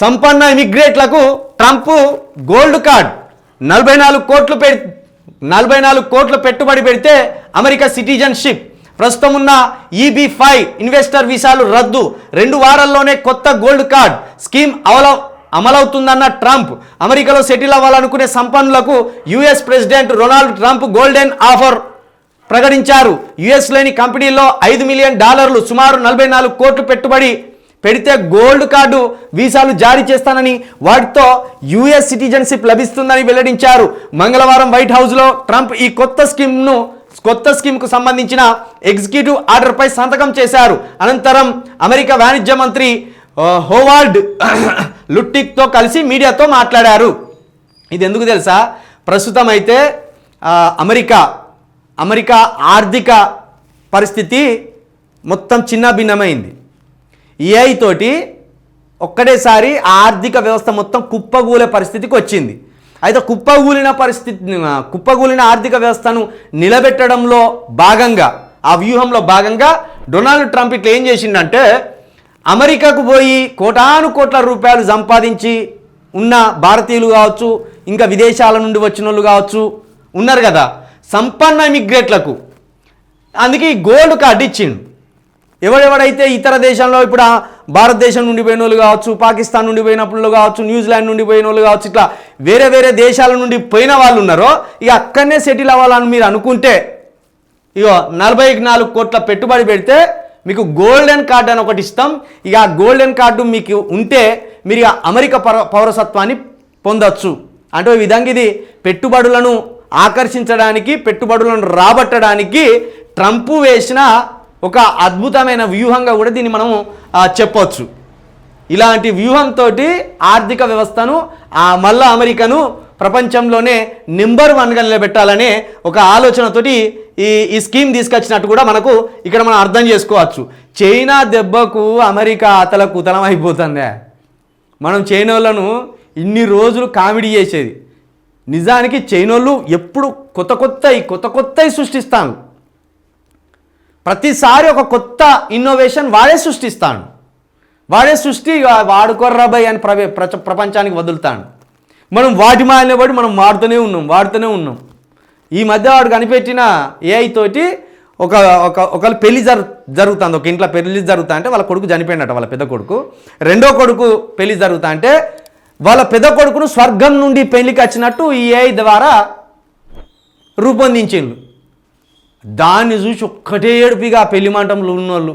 సంపన్న ఇమిగ్రేట్లకు Trump gold card. నలభై నాలుగు కోట్లు పె నలభై నాలుగు కోట్లు పెట్టుబడి పెడితే అమెరికా సిటిజన్షిప్. ప్రస్తుతం ఉన్న ఈబీ ఫైవ్ ఇన్వెస్టర్ వీసాలు రద్దు. రెండు వారాల్లోనే కొత్త గోల్డ్ కార్డ్ స్కీమ్ అవల అమలవుతుందన్న ట్రంప్. అమెరికాలో సెటిల్ అవ్వాలనుకునే సంపన్నులకు US president Ronald Trump golden offer ప్రకటించారు. యుఎస్లోని కంపెనీల్లో ఐదు మిలియన్ డాలర్లు సుమారు నలభై నాలుగు కోట్లు పెట్టుబడి పెడితే గోల్డ్ కార్డు వీసాలు జారీ చేస్తానని వాటితో యుఎస్ సిటిజన్షిప్ లభిస్తుందని వెల్లడించారు. మంగళవారం వైట్ హౌస్లో ట్రంప్ ఈ కొత్త స్కీమ్ను కొత్త స్కీమ్కు సంబంధించిన ఎగ్జిక్యూటివ్ ఆర్డర్పై సంతకం చేశారు. అనంతరం అమెరికా వాణిజ్య మంత్రి హోవార్డ్ లుట్టిక్తో కలిసి మీడియాతో మాట్లాడారు. ఇది ఎందుకు తెలుసా? ప్రస్తుతం అయితే అమెరికా అమెరికా ఆర్థిక పరిస్థితి మొత్తం చిన్న భిన్నమైంది. ఏఐ తోటి ఒక్కడేసారి ఆ ఆర్థిక వ్యవస్థ మొత్తం కుప్పగూలే పరిస్థితికి వచ్చింది. అయితే కుప్పగూలిన పరిస్థితి కుప్పగూలిన ఆర్థిక వ్యవస్థను నిలబెట్టడంలో భాగంగా ఆ వ్యూహంలో భాగంగా డొనాల్డ్ ట్రంప్ ఇట్లా ఏం చేసిండంటే అమెరికాకు పోయి కోటాను కోట్ల రూపాయలు సంపాదించి ఉన్న భారతీయులు కావచ్చు ఇంకా విదేశాల నుండి వచ్చిన వాళ్ళు కావచ్చు ఉన్నారు కదా సంపన్న ఇమిగ్రేట్లకు. అందుకే గోల్డ్ కార్డు ఇచ్చిండు. ఎవడెవడైతే ఇతర దేశంలో ఇప్పుడు భారతదేశం నుండి పోయిన వాళ్ళు కావచ్చు పాకిస్తాన్ నుండి పోయినప్పుడు కావచ్చు న్యూజిలాండ్ నుండి పోయిన వాళ్ళు కావచ్చు ఇట్లా వేరే వేరే దేశాల నుండి పోయిన వాళ్ళు ఉన్నారో ఇక అక్కడనే సెటిల్ అవ్వాలని మీరు అనుకుంటే ఇగో నలభై నాలుగు కోట్ల పెట్టుబడి పెడితే మీకు గోల్డెన్ కార్డు అని ఒకటి ఇస్తాం. ఇక ఆ గోల్డెన్ కార్డు మీకు ఉంటే మీరు ఇక అమెరికా పౌర పౌరసత్వాన్ని పొందొచ్చు. అంటే ఈ విధంగా ఇది పెట్టుబడులను ఆకర్షించడానికి పెట్టుబడులను రాబట్టడానికి ట్రంప్ వేసిన ఒక అద్భుతమైన వ్యూహంగా కూడా దీన్ని మనము చెప్పవచ్చు చెప్పొచ్చు. ఇలాంటి వ్యూహంతో ఆర్థిక వ్యవస్థను మళ్ళా అమెరికాను ప్రపంచంలోనే నెంబర్ వన్గా నిలబెట్టాలనే ఒక ఆలోచనతోటి ఈ ఈ స్కీమ్ తీసుకొచ్చినట్టు కూడా మనకు ఇక్కడ మనం అర్థం చేసుకోవచ్చు. చైనా దెబ్బకు అమెరికా అతల కుతలం అయిపోతుందే. మనం చైనోళ్ళను ఇన్ని రోజులు కామెడీ చేసేది. నిజానికి చైనోళ్ళు ఎప్పుడు కొత్త కొత్త కొత్త కొత్తవి సృష్టిస్తాను. ప్రతిసారి ఒక కొత్త ఇన్నోవేషన్ వాడే సృష్టిస్తాడు. వాడే సృష్టి వాడుకోర్రాబాయ్ అని ప్రవే ప్రచ- ప్రపంచానికి వదులుతాడు. మనం వాటి మాయనే బట్టి మనం వాడుతూనే ఉన్నాం వాడుతూనే ఉన్నాం. ఈ మధ్య వాడు కనిపెట్టిన ఏఐ తోటి ఒక ఒక ఒకళ్ళు పెళ్ళి జరు జరుగుతుంది. ఒక ఇంట్లో పెళ్ళి జరుగుతా అంటే వాళ్ళ కొడుకు చనిపోయినట్ట వాళ్ళ పెద్ద కొడుకు. రెండో కొడుకు పెళ్ళి జరుగుతా అంటే వాళ్ళ పెద్ద కొడుకును స్వర్గం నుండి పెళ్ళికి వచ్చినట్టు ఈ ఏఐ ద్వారా రూపొందించిండు. దాన్ని చూసి ఒక్కటే ఏడుపిగా పెళ్ళి మంటంలో ఉన్నోళ్ళు.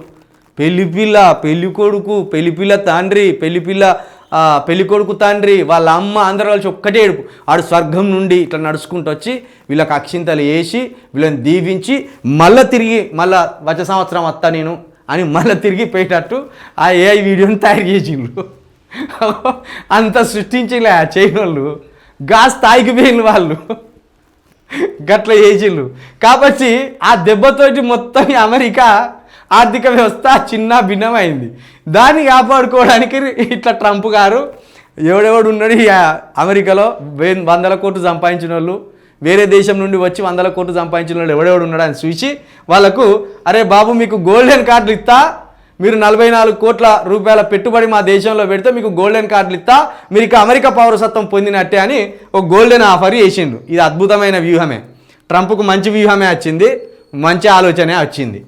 పెళ్ళి పిల్ల పెళ్ళి కొడుకు పెళ్ళి పిల్ల తండ్రి పెళ్ళి పిల్ల పెళ్ళి కొడుకు తండ్రి వాళ్ళ అమ్మ అందరూ కలిసి ఒక్కటే ఏడుపు. ఆడు స్వర్గం నుండి ఇట్లా నడుచుకుంటూ వచ్చి వీళ్ళకి అక్షింతలు వేసి వీళ్ళని దీవించి మళ్ళీ తిరిగి మళ్ళా వచ్చే సంవత్సరం వస్తా నేను అని మళ్ళీ తిరిగి పోయేటట్టు ఆ ఏఐ వీడియోని తయారు చేసిండ్రు. అంత సృష్టించలే ఆ చేయనోళ్ళు. గా స్థాయికి పోయిన వాళ్ళు. గట్ల చేసిండ్రు. కాబట్టి ఆ దెబ్బతోటి మొత్తం అమెరికా ఆర్థిక వ్యవస్థ చిన్న భిన్నమైంది. దాన్ని కాపాడుకోవడానికి ఇట్లా ట్రంప్ గారు ఎవడెవడు ఉన్నాడు ఈ అమెరికాలో? వే- వందల కోట్లు సంపాదించిన వాళ్ళు వేరే దేశం నుండి వచ్చి వందల కోట్లు సంపాదించిన వాళ్ళు ఎవడెవడు ఉన్నాడు అని చూసి వాళ్ళకు అరే బాబు మీకు గోల్డెన్ కార్డులు ఇస్తా మీరు నలభై నాలుగు కోట్ల రూపాయల పెట్టుబడి మా దేశంలో పెడితే మీకు గోల్డెన్ కార్డులు ఇస్తా మీరు ఇక అమెరికా పౌరసత్వం పొందినట్టే అని ఒక గోల్డెన్ ఆఫర్ చేసిండు ఇది అద్భుతమైన వ్యూహమే. ట్రంప్కు మంచి వ్యూహమే వచ్చింది మంచి ఆలోచనే వచ్చింది.